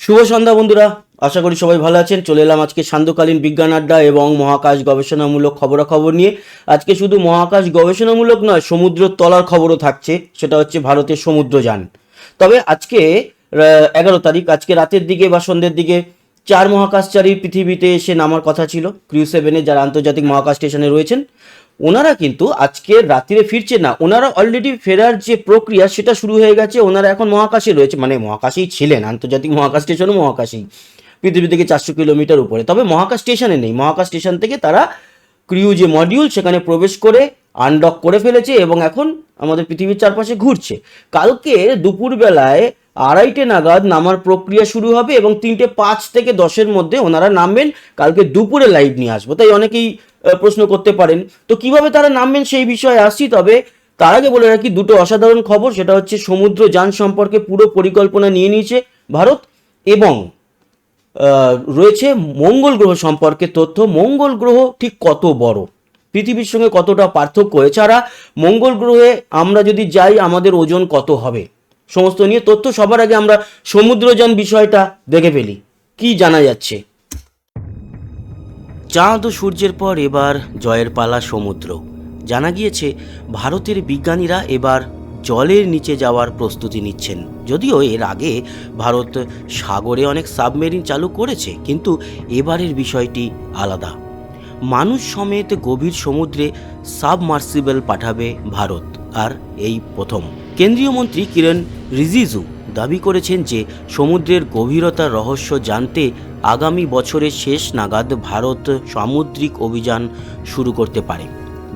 শুভ সন্ধ্যা বন্ধুরা, আশা করি সবাই ভালো আছেন। চলে এলাম আজকে সান্ধ্যকালীন বিজ্ঞান আড্ডা এবং মহাকাশ গবেষণামূলক খবরাখবর নিয়ে। আজকে শুধু মহাকাশ গবেষণামূলক নয়, সমুদ্র তলার খবরও থাকছে, সেটা হচ্ছে ভারতের সমুদ্রযান তবে আজকে এগারো তারিখ, আজকে রাতের দিকে বা সন্ধ্যের দিকে চার মহাকাশচারী পৃথিবীতে এসে নামার কথা ছিল। ক্রিউ সেভেনে যারা আন্তর্জাতিক মহাকাশ স্টেশনে রয়েছেন ওনারা কিন্তু আজকে রাত্রিরে ফিরছে না। ওনারা অলরেডি ফেরার যে প্রক্রিয়া, সেটা শুরু হয়ে গেছে। ওনারা এখন মহাকাশে রয়েছে। মানে মহাকাশেই ছিলেন, আন্তর্জাতিক মহাকাশ স্টেশনও মহাকাশেই। পৃথিবী থেকে চারশো কিলোমিটার উপরে। তবে মহাকাশ স্টেশনে নেই। মহাকাশ স্টেশন থেকে তারা ক্রিউ যে মডিউল সেখানে প্রবেশ করে আনডক করে ফেলেছে এবং এখন আমাদের পৃথিবীর চারপাশে ঘুরছে। কালকে দুপুরবেলায় আড়াইটে নাগাদ নামার প্রক্রিয়া শুরু হবে এবং তিনটে পাঁচ থেকে দশের মধ্যে ওনারা নামবেন। কালকে দুপুরে লাইভ নিয়ে আসব। তাই অনেকেই প্রশ্ন করতে পারেন, তো কীভাবে তারা নামবেন সেই বিষয়ে আসছি। তবে তার আগে বলে রাখি, দুটো অসাধারণ খবর, সেটা হচ্ছে সমুদ্র যান সম্পর্কে পুরো পরিকল্পনা নিয়ে নিয়েছে ভারত এবং রয়েছে মঙ্গল গ্রহ সম্পর্কে তথ্য। মঙ্গল গ্রহ ঠিক কত বড়? পৃথিবীর সঙ্গে কতটা পার্থক্য? এছাড়া মঙ্গল গ্রহে আমরা যদি যাই, আমাদের ওজন কত হবে? সমস্ত নিয়ে তথ্য সবার আগে আমরা সমুদ্রযান বিষয়টা দেখে ফেলি। কি জানা যাচ্ছে? চাঁদ ও সূর্যের পর এবার জয়ের পালা সমুদ্র। জানা গিয়েছে, ভারতের বিজ্ঞানীরা এবার জলের নিচে যাওয়ার প্রস্তুতি নিচ্ছেন। যদিও এর আগে ভারত সাগরে অনেক সাবমেরিন চালু করেছে, কিন্তু এবারের বিষয়টি আলাদা। মানুষ সমেত গভীর সমুদ্রে সাবমার্সিবল পাঠাবে ভারত, আর এই প্রথম। কেন্দ্রীয় মন্ত্রী কিরণ রিজিজু দাবি করেছেন যে, সমুদ্রের গভীরতার রহস্য জানতে আগামী বছরের শেষ নাগাদ ভারত সামুদ্রিক অভিযান শুরু করতে পারে।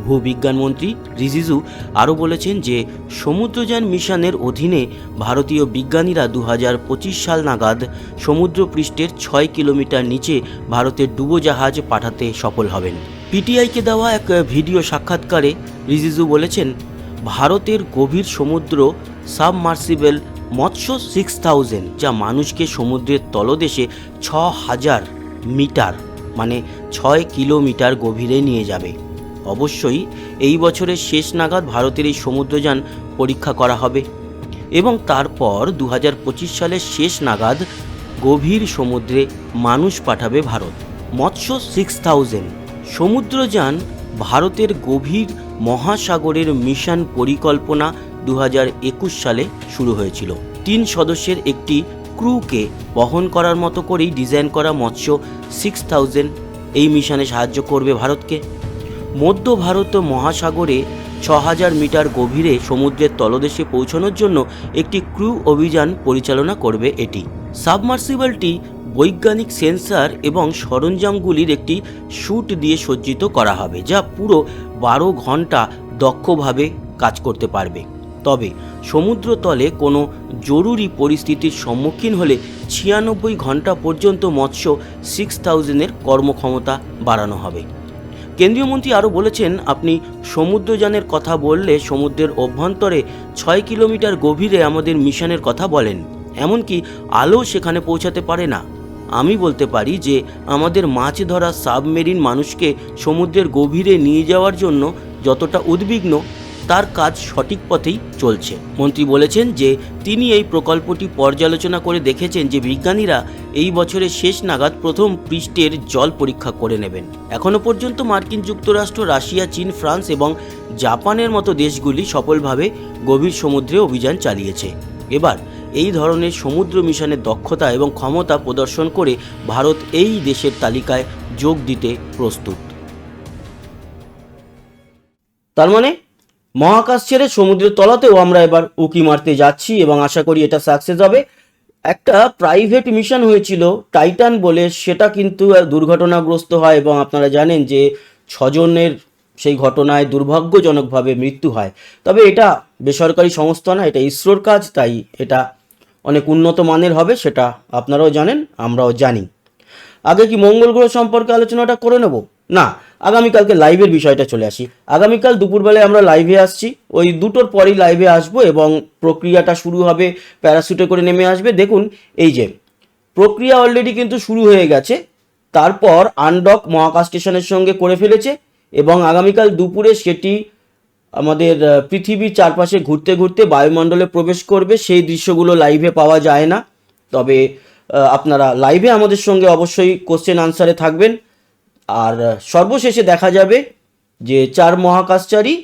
ভূবিজ্ঞান মন্ত্রী রিজিজু আরও বলেছেন যে সমুদ্রযান মিশনের অধীনে ভারতীয় বিজ্ঞানীরা দু হাজার পঁচিশ সাল নাগাদ সমুদ্রপৃষ্ঠের ছয় কিলোমিটার নিচে ভারতের ডুবোজাহাজ পাঠাতে সফল হবেন। পিটিআইকে দেওয়া এক ভিডিও সাক্ষাৎকারে রিজিজু বলেছেন, ভারতের গভীর সমুদ্র সাবমার্সিবল মৎস্য সিক্স থাউজেন্ড যা মানুষকে সমুদ্রের তলদেশে ছ হাজার মিটার মানে ছয় কিলোমিটার গভীরে নিয়ে যাবে। অবশ্যই এই বছরের শেষ নাগাদ ভারতের এই সমুদ্রযান পরীক্ষা করা হবে। এবং তারপর দু হাজার পঁচিশ সালের শেষ নাগাদ গভীর সমুদ্রে মানুষ পাঠাবে ভারত। মৎস্য সিক্স থাউজেন্ড সমুদ্রযান ভারতের গভীর মহাসাগরের মিশন পরিকল্পনা দু হাজার একুশ সালে শুরু হয়েছিল। তিন সদস্যের একটি ক্রুকে বহন করার মতো করেই ডিজাইন করা মৎস্য সিক্স থাউজেন্ড এই মিশনে সাহায্য করবে ভারতকে। মধ্য ভারত মহাসাগরে ছ হাজার মিটার গভীরে সমুদ্রের তলদেশে পৌঁছানোর জন্য একটি ক্রু অভিযান পরিচালনা করবে এটি। সাবমার্সিবলটি বৈজ্ঞানিক সেন্সার এবং সরঞ্জামগুলির একটি শ্যুট দিয়ে সজ্জিত করা হবে, যা পুরো বারো ঘণ্টা দক্ষভাবে কাজ করতে পারবে। তবে সমুদ্রতলে কোনো জরুরি পরিস্থিতির সম্মুখীন হলে ছিয়ানব্বই ঘণ্টা পর্যন্ত মৎস্য সিক্স থাউজেন্ডের কর্মক্ষমতা বাড়ানো হবে। কেন্দ্রীয় মন্ত্রী আরও বলেছেন, আপনি সমুদ্রযানের কথা বললে সমুদ্রের অভ্যন্তরে ছয় কিলোমিটার গভীরে আমাদের মিশনের কথা বলেন। এমনকি আলো সেখানে পৌঁছাতে পারে না। আমি বলতে পারি যে, আমাদের মাছ ধরা সাবমেরিন মানুষকে সমুদ্রের গভীরে নিয়ে যাওয়ার জন্য যতটা উদ্বিগ্ন তার কাজ সঠিক পথেই চলছে। মন্ত্রী বলেছেন যে, তিনি এই প্রকল্পটি পর্যালোচনা করে দেখেছেন যে, বিজ্ঞানীরা এই বছরের শেষ নাগাদ প্রথম পৃষ্ঠের জল পরীক্ষা করে নেবেন। এখনও পর্যন্ত মার্কিন যুক্তরাষ্ট্র, রাশিয়া, চীন, ফ্রান্স এবং জাপানের মতো দেশগুলি সফলভাবে গভীর সমুদ্রে অভিযান চালিয়েছে। এবার এই ধরনের সমুদ্র মিশনের দক্ষতা এবং ক্ষমতা প্রদর্শন করে ভারত এই দেশের তালিকায় যোগ দিতে প্রস্তুত। তার মানে মহাকাশ ছেড়ে সমুদ্রের তলাতেও আমরা এবার উকি মারতে যাচ্ছি এবং আশা করি এটা সাকসেস হবে। একটা প্রাইভেট মিশন হয়েছিল টাইটান বলে, সেটা কিন্তু দুর্ঘটনাগ্রস্ত হয় এবং আপনারা জানেন যে ছজনের সেই ঘটনায় দুর্ভাগ্যজনকভাবে মৃত্যু হয়। তবে এটা বেসরকারি সংস্থা না, এটা ইসরোর কাজ, তাই এটা অনেক উন্নত মানের হবে, সেটা আপনারাও জানেন, আমরাও জানি। আগে কি মঙ্গল গ্রহ সম্পর্কে আলোচনাটা করে নেব? না আগামীকালকে লাইভের বিষয়টা চলে আসি। আগামীকাল দুপুরবেলায় আমরা লাইভে আসছি। ওই দুটোর পরেই লাইভে আসব এবং প্রক্রিয়াটা শুরু হবে প্যারাশুটে করে নেমে আসবে। দেখুন, এই যে, প্রক্রিয়া অলরেডি কিন্তু শুরু হয়ে গেছে। তারপর আনডক মহাকাশ স্টেশনের সঙ্গে করে ফেলেছে এবং আগামীকাল দুপুরে সেটি আমাদের পৃথিবীর চারপাশে ঘুরতে ঘুরতে বায়ুমণ্ডলে প্রবেশ করবে। সেই দৃশ্যগুলো লাইভে পাওয়া যায় না। তবে আপনারা লাইভে আমাদের সঙ্গে অবশ্যই কোশ্চেন আনসারে থাকবেন। আর সর্বশেষে দেখা যাবে যে চার মহাকাশচারী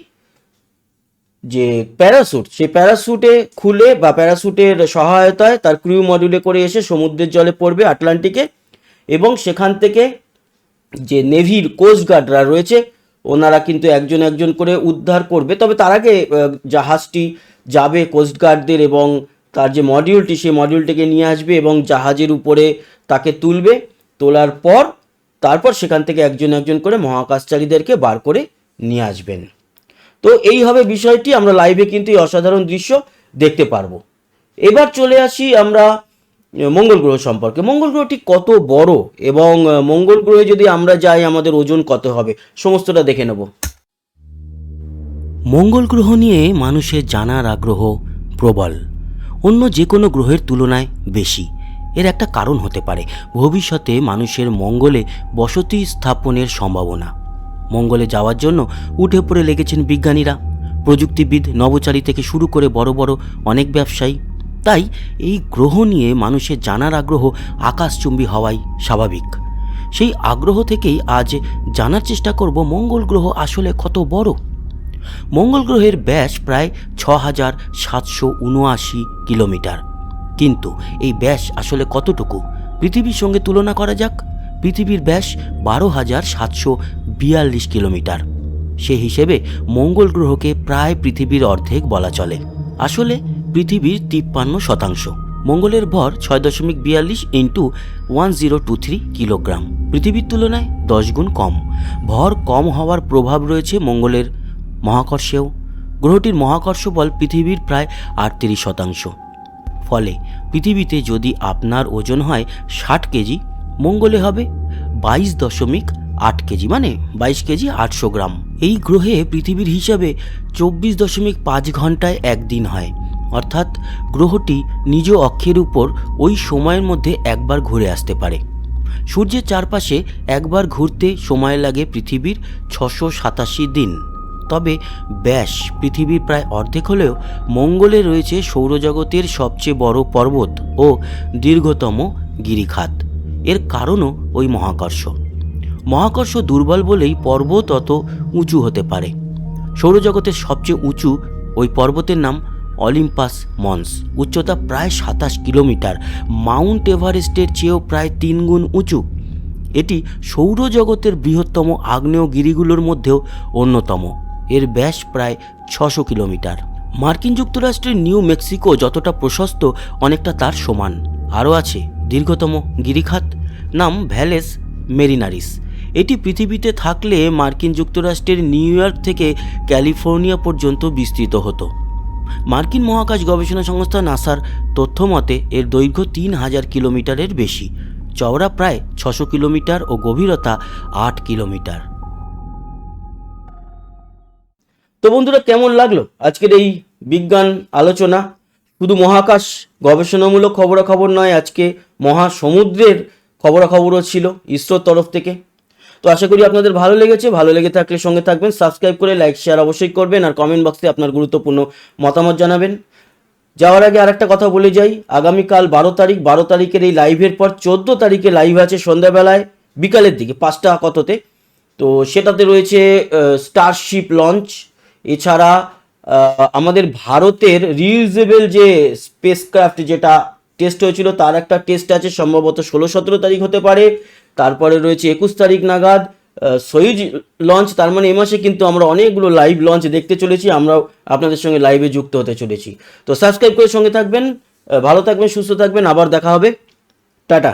যে প্যারাসুট, সেই প্যারাসুটে খুলে বা প্যারাসুটের সহায়তায় তার ক্রিউ মডিউলে করে এসে সমুদ্রের জলে পড়বে আটলান্টিকে এবং সেখান থেকে যে নেভির কোস্ট গার্ডরা রয়েছে, ওনারা কিন্তু একজন একজন করে উদ্ধার করবে। তবে তার আগে জাহাজটি যাবে কোস্ট গার্ডদের এবং তার যে মডিউলটি, সেই মডিউলটিকে নিয়ে আসবে এবং জাহাজের উপরে তাকে তুলবে। তোলার পর তারপর সেখান থেকে একজন একজন করে মহাকাশচারীদেরকে বার করে নিয়ে আসবেন। তো এই হবে বিষয়টি, আমরা লাইভে কিন্তু এই অসাধারণ দৃশ্য দেখতে পারব। এবার চলে আসি আমরা মঙ্গল গ্রহ সম্পর্কে। মঙ্গল গ্রহটি কত বড় এবং মঙ্গল গ্রহে যদি আমরা যাই, আমাদের ওজন কত হবে? সমস্তটা দেখে নেব। মঙ্গল গ্রহ নিয়ে মানুষের জানার আগ্রহ প্রবল। অন্য যে কোনো গ্রহের তুলনায় বেশি। এর একটা কারণ হতে পারে। ভবিষ্যতে মানুষের মঙ্গলে বসতি স্থাপনের সম্ভাবনা। মঙ্গলে যাওয়ার জন্য উঠে পড়ে লেগেছেন বিজ্ঞানীরা। প্রযুক্তিবিদ নবচারী থেকে শুরু করে বড় বড় অনেক ব্যবসায়ী। তাই এই গ্রহ নিয়ে মানুষের জানার আগ্রহ আকাশচুম্বী হওয়াই স্বাভাবিক। সেই আগ্রহ থেকেই আজ জানার চেষ্টা করব মঙ্গল গ্রহ আসলে কত বড়? মঙ্গল গ্রহের ব্যাস প্রায় ছ হাজার সাতশো উনআশি কিলোমিটার। কিন্তু এই ব্যাস আসলে কতটুকু? পৃথিবীর সঙ্গে তুলনা করা যাক। পৃথিবীর ব্যাস বারো হাজার সাতশো বিয়াল্লিশ কিলোমিটার। সে হিসেবে মঙ্গল গ্রহকে প্রায় পৃথিবীর অর্ধেক বলা চলে। আসলে পৃথিবীর তিপ্পান্ন শতাংশ। মঙ্গলের ভর ছয় দশমিক বিয়াল্লিশ into one zero two three kilogram. পৃথিবীর তুলনায় দশ গুণ কম। ভর কম হওয়ার প্রভাব রয়েছে মঙ্গলের মহাকর্ষেও। গ্রহটির মহাকর্ষ বল পৃথিবীর প্রায় আটত্রিশ শতাংশ। ফলে। পৃথিবীতে যদি আপনার ওজন হয় ষাট কেজি, মঙ্গলে হবে বাইশ দশমিক আট কেজি মানে বাইশ কেজি আটশো গ্রাম। এই গ্রহে পৃথিবীর হিসাবে চব্বিশ দশমিক পাঁচ ঘন্টায় একদিন হয়। অর্থাৎ গ্রহটি নিজ অক্ষের উপর ওই সময়ের মধ্যে একবার ঘুরে আসতে পারে। সূর্যের চারপাশে একবার ঘুরতে সময় লাগে পৃথিবীর ছশো সাতাশি দিন। তবে ব্যাস পৃথিবীর প্রায় অর্ধেক হলেও মঙ্গলে রয়েছে সৌরজগতের সবচেয়ে বড় পর্বত ও দীর্ঘতম গিরিখাত। এর কারণও ওই মহাকর্ষ। মহাকর্ষ দুর্বল বলেই পর্বত অত উঁচু হতে পারে। সৌরজগতের সবচেয়ে উঁচু ওই পর্বতের নাম অলিম্পাস মন্স। উচ্চতা প্রায় সাতাশ কিলোমিটার। মাউন্ট এভারেস্টের চেয়েও প্রায় তিন গুণ উঁচু। এটি সৌরজগতের বৃহত্তম আগ্নেয়গিরিগুলোর মধ্যেও অন্যতম। এর ব্যাস প্রায় ছশো কিলোমিটার। মার্কিন যুক্তরাষ্ট্রের নিউ মেক্সিকো যতটা প্রশস্ত, অনেকটা তার সমান। আরও আছে দীর্ঘতম গিরিখাত, নাম ভ্যালেস মেরিনারিস। এটি পৃথিবীতে থাকলে মার্কিন যুক্তরাষ্ট্রের নিউ ইয়র্ক থেকে ক্যালিফোর্নিয়া পর্যন্ত বিস্তৃত হতো। মার্কিন মহাকাশ গবেষণা সংস্থা নাসার তথ্য মতে, এর দৈর্ঘ্য তিন হাজার কিলোমিটারের বেশি। চওড়া প্রায় ছশো কিলোমিটার ও গভীরতা আট কিলোমিটার। তো বন্ধুরা, কেমন লাগল আজকের এই বিজ্ঞান আলোচনা? শুধু মহাকাশ গবেষণামূলক খবরাখবর নয়, আজকে মহাসমুদ্রের খবরাখবরও ছিল ইসরোর তরফ থেকে। তো আশা করি আপনাদের ভালো লেগেছে। ভালো লেগে থাকলে সঙ্গে থাকবেন। সাবস্ক্রাইব করে লাইক, শেয়ার অবশ্যই করবেন আর কমেন্ট বক্সে আপনার গুরুত্বপূর্ণ মতামত জানাবেন। যাওয়ার আগে আরেকটা কথা বলে যাই, আগামীকাল বারো তারিখ, বারো তারিখের এই লাইভের পর চোদ্দ তারিখে লাইভ আছে সন্ধ্যাবেলায়, বিকালের দিকে, পাঁচটা কততে। তো সেটাতে রয়েছে স্টারশিপ লঞ্চ এছাড়া আমাদের ভারতের রিউজেবল যে স্পেসক্রাফট যেটা টেস্ট হয়েছিল তার একটা টেস্ট আছে সম্ভবত ষোলো সতেরো তারিখ হতে পারে। তারপরে রয়েছে একুশ তারিখ নাগাদ আহ, লঞ্চ তার মানে এ মাসে কিন্তু আমরা অনেকগুলো লাইভ লঞ্চ দেখতে চলেছি আমরাও আপনাদের সঙ্গে লাইভে যুক্ত হতে চলেছি। তো সাবস্ক্রাইব করে সঙ্গে থাকবেন ভালো থাকবেন সুস্থ থাকবেন আবার দেখা হবে। টাটা।